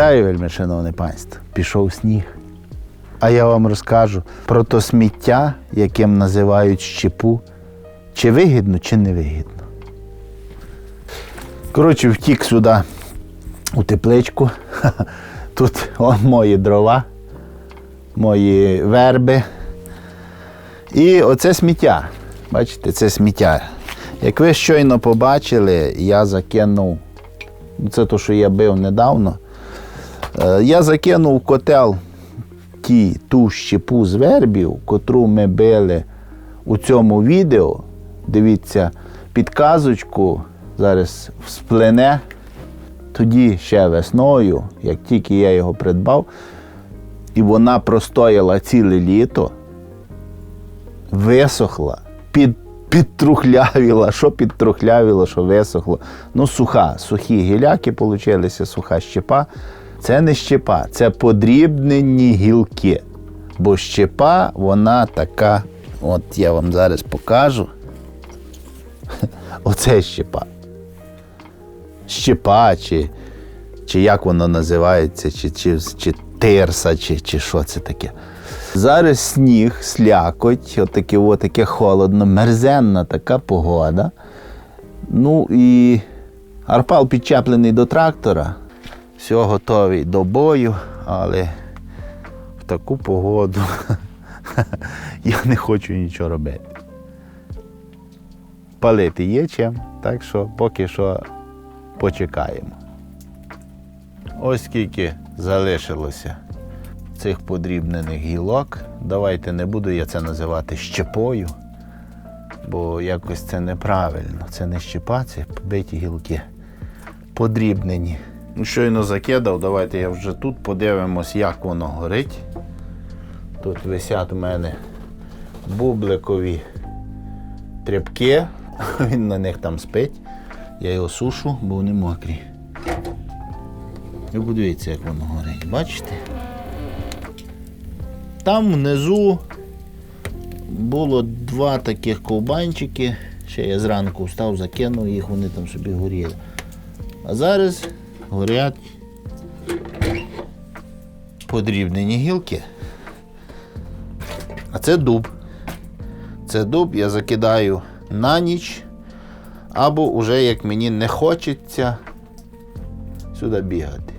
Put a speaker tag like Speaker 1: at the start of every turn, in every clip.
Speaker 1: Вітаю, вельми, шановне панство. Пішов сніг. А я вам розкажу про то сміття, яким називають щепу, чи вигідно, чи не вигідно. Коротше, втік сюди у тепличку. Тут он мої дрова, мої верби. І оце сміття. Бачите, це сміття. Як ви щойно побачили, я закинув, ну, це то, що я бив недавно. Е, Я закинув котел ті, ту щепу з вербів, котру ми били у цьому відео. Дивіться, підказочку зараз всплине. Тоді ще весною, як тільки я його придбав, і вона простояла ціле літо, висохла, під, підтрухлявіла. Що підтрухлявіло, що висохло. Ну, суха, сухі гіляки получилися, суха щепа. Це не щепа, це подрібнені гілки. Бо щепа, вона така, от я вам зараз покажу. Оце щепа. Щепа, чи, чи як воно називається, чи, чи, чи тирса, чи, чи що це таке. Зараз сніг, слякоть, отаке, отаке холодно, мерзенна така погода. Ну і арпал підчеплений до трактора, все готовий до бою, але в таку погоду я не хочу нічого робити. Палити є чим, так що поки що почекаємо. Ось скільки залишилося цих подрібнених гілок. Давайте не буду я це називати щепою, бо якось це неправильно. Це не щепа, це побиті гілки. Подрібнені. Ну, щойно закидав, давайте я вже тут подивимось, як воно горить. Тут висять у мене бубликові тряпки, він на них там спить. Я його сушу, бо вони мокрі. Ви подивіться, як воно горить, бачите? Там внизу було два таких ковбанчики. Ще я зранку встав, закинув їх, вони там собі горіли. А зараз горять подрібнені гілки. А це дуб. Це дуб я закидаю на ніч, або уже як мені не хочеться сюди бігати.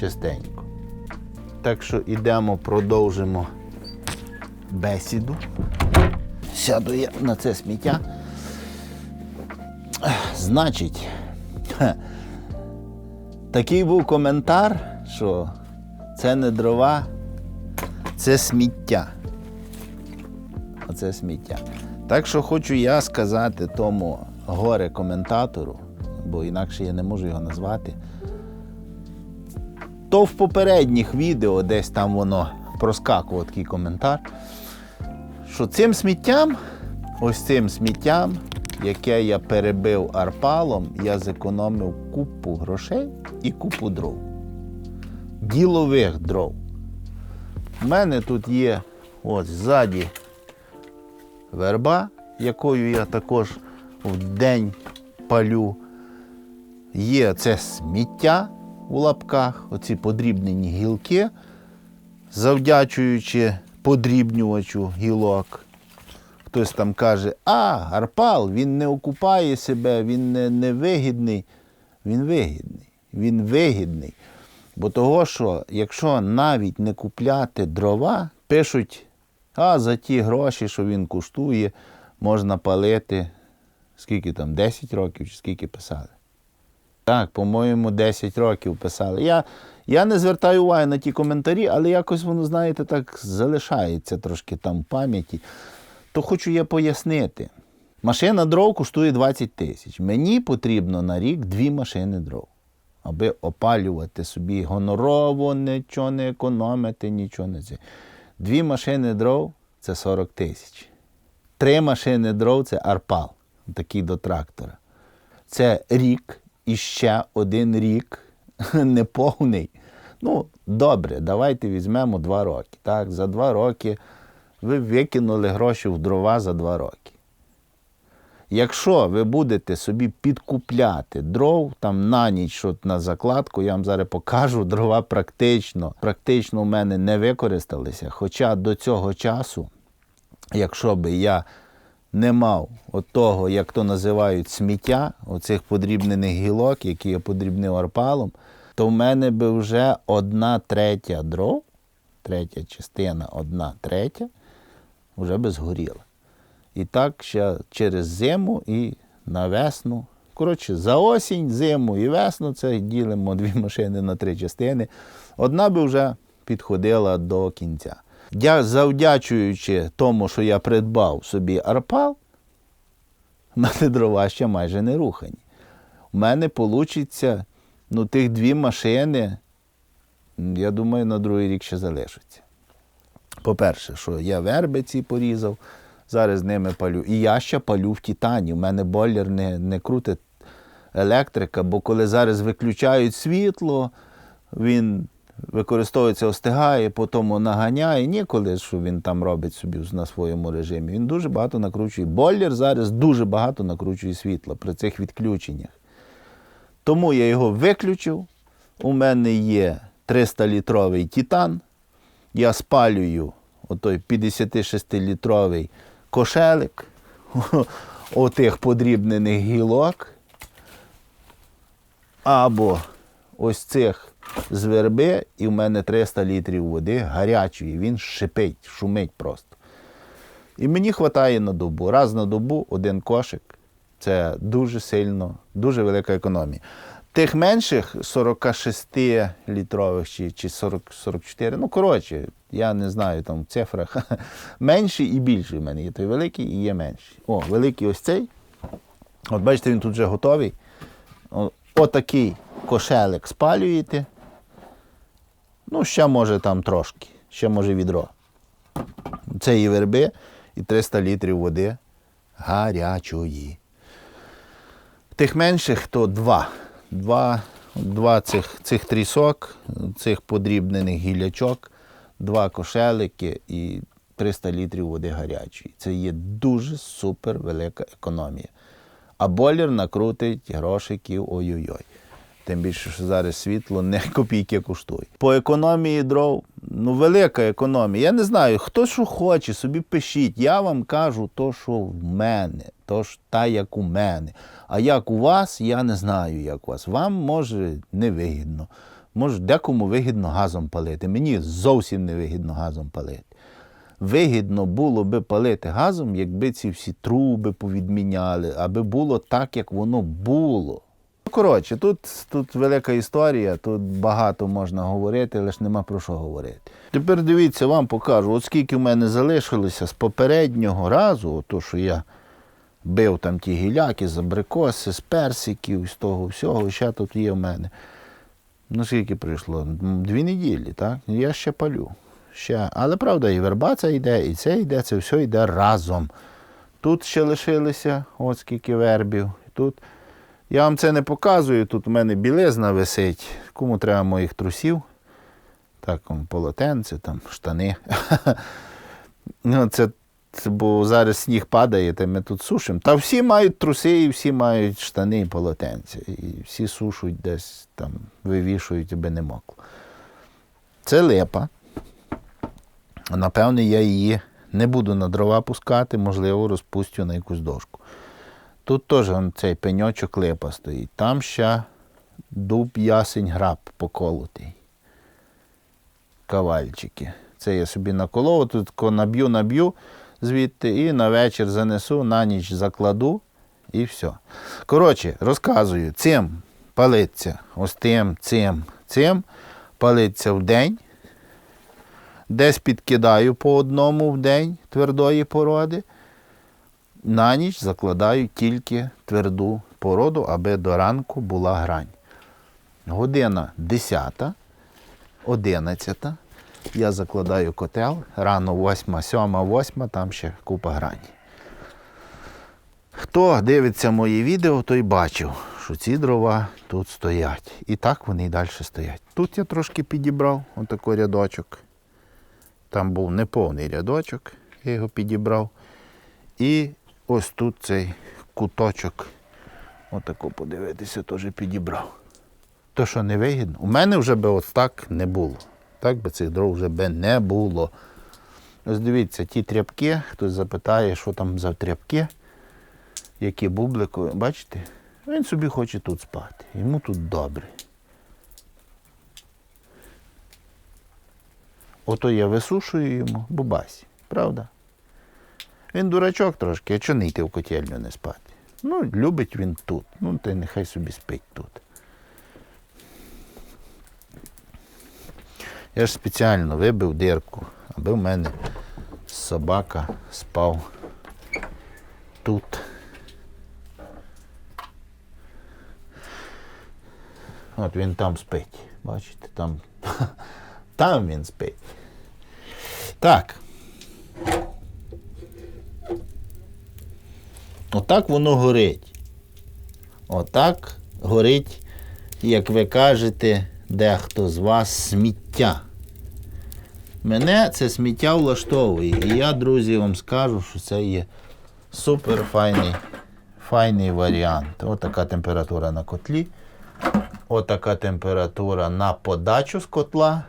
Speaker 1: Частенько. Так що йдемо, продовжимо бесіду. Сяду я на це сміття. Значить, такий був коментар, що це не дрова, це сміття. Оце сміття. Так що хочу я сказати тому горе-коментатору, бо інакше я не можу його назвати. То в попередніх відео десь там воно проскакував такий коментар, що цим сміттям, ось цим сміттям, яке я перебив арпалом, я зекономив купу грошей і купу дров. Ділових дров. У мене тут є ось ззаді верба, якою я також в день палю. Є це сміття у лапках, оці подрібнені гілки, завдячуючи подрібнювачу гілок. Хтось там каже, а, арпал, він не окупає себе, він не, не вигідний. Він вигідний. Він вигідний. Бо того, що якщо навіть не купляти дрова, пишуть, а за ті гроші, що він коштує, можна палити, скільки там, 10 років чи скільки писали. Так, по-моєму, 10 років писали. Я, я не звертаю уваги на ті коментарі, але якось воно, знаєте, так залишається трошки там в пам'яті. То хочу я пояснити. Машина дров коштує 20 тисяч. Мені потрібно на рік дві машини дров, аби опалювати собі гонорово, нічого не економити, нічого не це. Дві машини дров це 40 тисяч. Три машини дров це арпал, такий до трактора. Це рік і ще один рік неповний. Ну, добре, давайте візьмемо два роки. Так, за два роки ви викинули гроші в дрова за два роки. Якщо ви будете собі підкупляти дров там на ніч от на закладку, я вам зараз покажу, дрова практично, практично у мене не використалися. Хоча до цього часу, якщо би я не мав от того, як то називають сміття, оцих подрібнених гілок, які я подрібнив арпалом, то в мене би вже одна третя дров, третя частина, одна третя, вже би згоріла. І так ще через зиму і на весну. Коротше, за осінь, зиму і весну це ділимо дві машини на три частини. Одна би вже підходила до кінця. Я, завдячуючи тому, що я придбав собі арпал, мене дрова ще майже не рухані. У мене вийде ну, тих дві машини, я думаю, на другий рік ще залишаться. По-перше, що я верби ці порізав, зараз ними палю. І я ще палю в титані. У мене бойлер не, не крутить електрика, бо коли зараз виключають світло, він використовується, остигає, потім наганяє. Ніколи, що він там робить собі на своєму режимі. Він дуже багато накручує. Бойлер зараз дуже багато накручує світла при цих відключеннях. Тому я його виключив. У мене є 300-літровий титан. Я спалюю отой 56-літровий кошелик отих подрібнених гілок. Або ось цих з верби, і в мене 300 літрів води гарячої. Він шипить, шумить просто. І мені вистачає на добу. Раз на добу один кошик. Це дуже сильно, дуже велика економія. Тих менших 46-літрових чи, чи 40, 44, ну коротше, я не знаю там в цифрах. Менший і більший в мене є той великий і є менший. О, великий ось цей. От бачите, він тут вже готовий. Отакий кошелик спалюєте. Ну, ще може там трошки, ще може відро. Це і верби, і 300 літрів води гарячої. Тих менших то два. Два, два цих, цих трісок, цих подрібнених гілячок, два кошелики і 300 літрів води гарячої. Це є дуже супер велика економія. А бойлер накрутить грошиків ой-ой-ой. Тим більше, що зараз світло не копійки коштує. По економії дров, ну велика економія. Я не знаю, хто що хоче, собі пишіть. Я вам кажу то, що в мене, то ж та, як у мене. А як у вас, я не знаю, як у вас. Вам може не вигідно. Може, декому вигідно газом палити. Мені зовсім не вигідно газом палити. Вигідно було би палити газом, якби ці всі труби повідміняли, аби було так, як воно було. Ну, Коротше, тут, тут велика історія, тут багато можна говорити, але ж нема про що говорити. Тепер дивіться, вам покажу, от скільки в мене залишилося з попереднього разу, то що я бив там ті гіляки з абрикоси, з персиків, з того всього, ще тут є в мене. Ну, скільки прийшло? Дві неділі, так? Я ще палю. Ще. Але правда, і верба це йде, і це йде, це все йде разом. Тут ще лишилося, от скільки вербів. Тут я вам це не показую. Тут у мене білизна висить. Кому треба моїх трусів? Так, полотенце, там, штани. ну, це, бо зараз сніг падає, то ми тут сушимо. Та всі мають труси, і всі мають штани і полотенця. І всі сушують десь там, вивішують, аби не мокло. Це липа. Напевне, я її не буду на дрова пускати, можливо, розпустю на якусь дошку. Тут теж цей пеньочок липа стоїть. Там ще дуб ясень граб поколотий. Кавальчики. Це я собі наколов, тут наб'ю, наб'ю звідти і на вечір занесу, на ніч закладу і все. Коротше, розказую, цим палиться, ось тим, цим, цим палиться в день. Десь підкидаю по одному в день твердої породи. На ніч закладаю тільки тверду породу, аби до ранку була грань. Година 10, 11. Я закладаю котел, рано 8, 7, 8, там ще купа грані. Хто дивиться мої відео, той бачив, що ці дрова тут стоять. І так вони й далі стоять. Тут я трошки підібрав отакий рядочок. Там був неповний рядочок, я його підібрав. І ось тут цей куточок. Отако подивитися, теж підібрав. То, що не вигідно. У мене вже би от так не було. Так би цих дров вже би не було. Ось дивіться, ті тряпки, хтось запитає, що там за тряпки, які бубликові, бачите? Він собі хоче тут спати. Йому тут добре. Ото я висушую йому бубасі, правда? Він дурачок трошки, а чого не йти в котельню не спати? Ну, любить він тут. Ну, й нехай собі спить тут. Я ж спеціально вибив дирку, аби в мене собака спав тут. От він там спить. Бачите, там, там він спить. Так. Отак воно горить. Отак горить, як ви кажете, дехто з вас сміття. Мене це сміття влаштовує. І я, друзі, вам скажу, що це є супер файний, файний варіант. Отака температура на котлі. Отака температура на подачу з котла.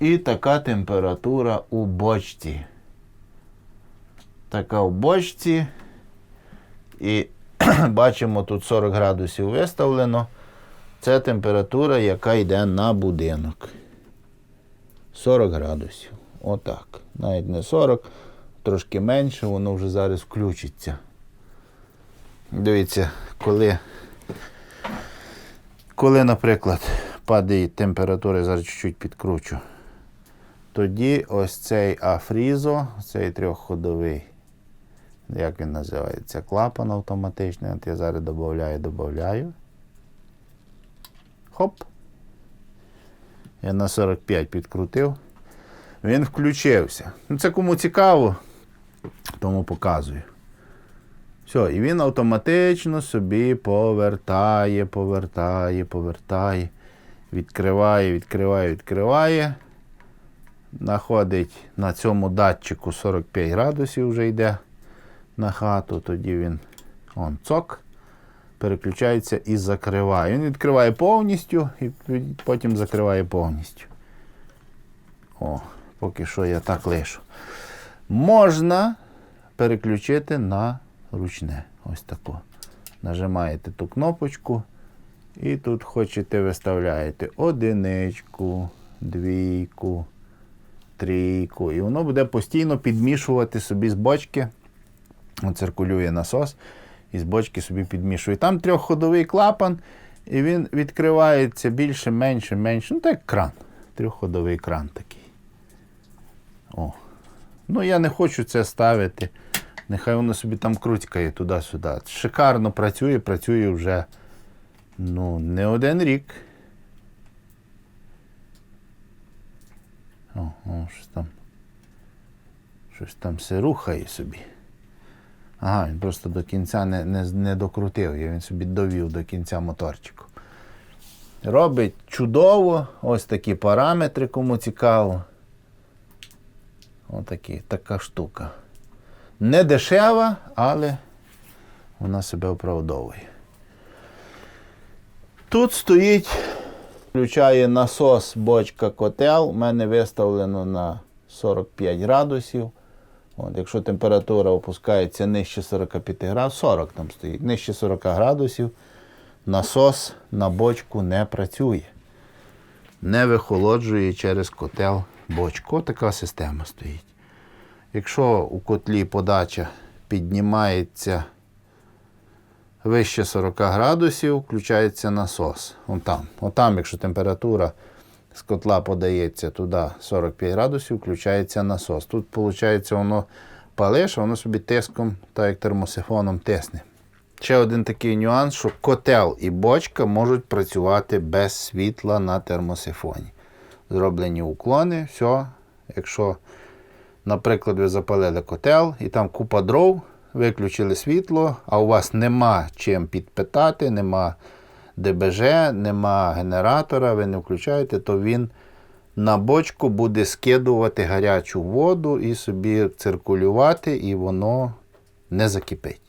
Speaker 1: І така температура у бочці. Така в бочці. І бачимо, тут 40 градусів виставлено. Це температура, яка йде на будинок. 40 градусів. Отак. Навіть не 40, трошки менше, воно вже зараз включиться. Дивіться, коли, коли наприклад, падає температура, зараз чуть-чуть підкручу. Тоді ось цей афрізо, цей трьохходовий, як він називається, клапан автоматичний. От я зараз додаю, додаю. Хоп. Я на 45 підкрутив. Він включився. Ну, це кому цікаво, тому показую. Все, і він автоматично собі повертає, повертає, повертає, відкриває, відкриває, відкриває. Находить на цьому датчику 45 градусів вже йде на хату, тоді він он цок, переключається і закриває. Він відкриває повністю і потім закриває повністю. О, поки що я так лишу. Можна переключити на ручне. Ось тако. Нажимаєте ту кнопочку і тут хочете виставляєте одиничку, двійку, трійку. І воно буде постійно підмішувати собі з бочки. Циркулює насос і з бочки собі підмішує. Там трьохходовий клапан, і він відкривається більше, менше, менше. Ну, так як кран. Трьохходовий кран такий. О. Ну, я не хочу це ставити. Нехай воно собі там крутькає туди-сюди. Шикарно працює, працює вже ну, не один рік. О, о, щось там. Щось там все рухає собі. Ага, він просто до кінця не, не, не докрутив, і він собі довів до кінця моторчику. Робить чудово, ось такі параметри, кому цікаво. Отакі, така штука. Не дешева, але вона себе оправдовує. Тут стоїть, включає насос бочка котел. У мене виставлено на 45 градусів. От, якщо температура опускається нижче 45 градусів, 40 там стоїть, нижче 40 градусів, насос на бочку не працює. Не вихолоджує через котел бочку. От така система стоїть. Якщо у котлі подача піднімається вище 40 градусів, включається насос. Вон там. От там, якщо температура з котла подається туди 45 градусів, включається насос. Тут, виходить, воно палиш, воно собі тиском, так як термосифоном тисне. Ще один такий нюанс, що котел і бочка можуть працювати без світла на термосифоні. Зроблені уклони, все. Якщо, наприклад, ви запалили котел і там купа дров, виключили світло, а у вас нема чим підпитати, нема ДБЖ, нема генератора, ви не включаєте, то він на бочку буде скидувати гарячу воду і собі циркулювати, і воно не закипить.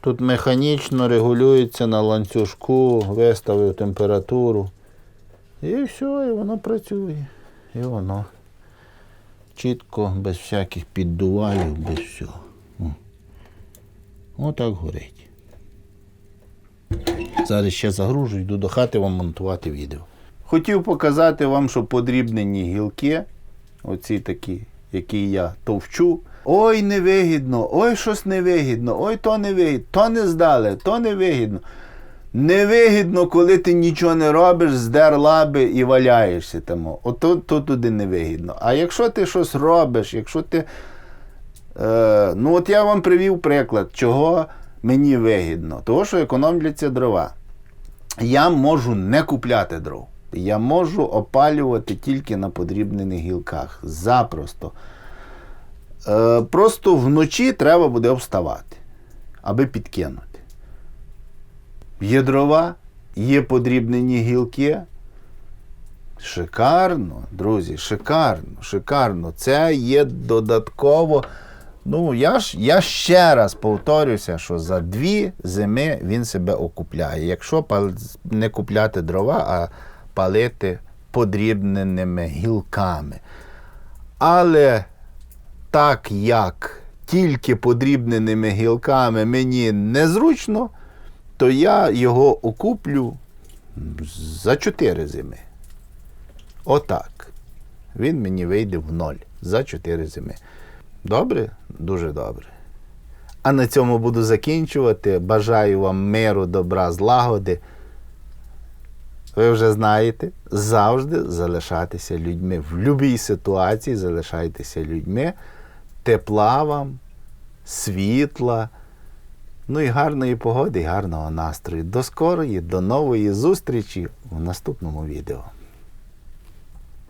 Speaker 1: Тут механічно регулюється на ланцюжку, виставив температуру. І все, і воно працює. І воно чітко, без всяких піддувалів, без всього. Отак горить. Зараз ще загружу, йду до хати вам монтувати відео. Хотів показати вам, що подрібнені гілки, оці такі, які я товчу. Ой, невигідно, ой, щось невигідно, ой, то невигідно, то не здали, то невигідно. Невигідно, коли ти нічого не робиш, здер лаби і валяєшся там. Ото то туди невигідно. А якщо ти щось робиш, якщо ти. Е, ну, от я вам привів приклад, чого мені вигідно. Того, що економляться дрова. Я можу не купляти дров. Я можу опалювати тільки на подрібнених гілках. Запросто. Е, просто вночі треба буде вставати, аби підкинути. Є дрова, є подрібнені гілки. Шикарно, друзі, шикарно, шикарно. Це є додатково. Ну, я ж я ще раз повторюся, що за дві зими він себе окупляє. Якщо не купляти дрова, а палити подрібненими гілками. Але так як тільки подрібненими гілками мені незручно, то я його окуплю за чотири зими. Отак. Він мені вийде в ноль за чотири зими. Добре? Дуже добре. А на цьому буду закінчувати. Бажаю вам миру, добра, злагоди. Ви вже знаєте, завжди залишатися людьми. В будь-якій ситуації залишайтеся людьми. Тепла вам, світла. Ну і гарної погоди, і гарного настрою. До скорої, до нової зустрічі в наступному відео.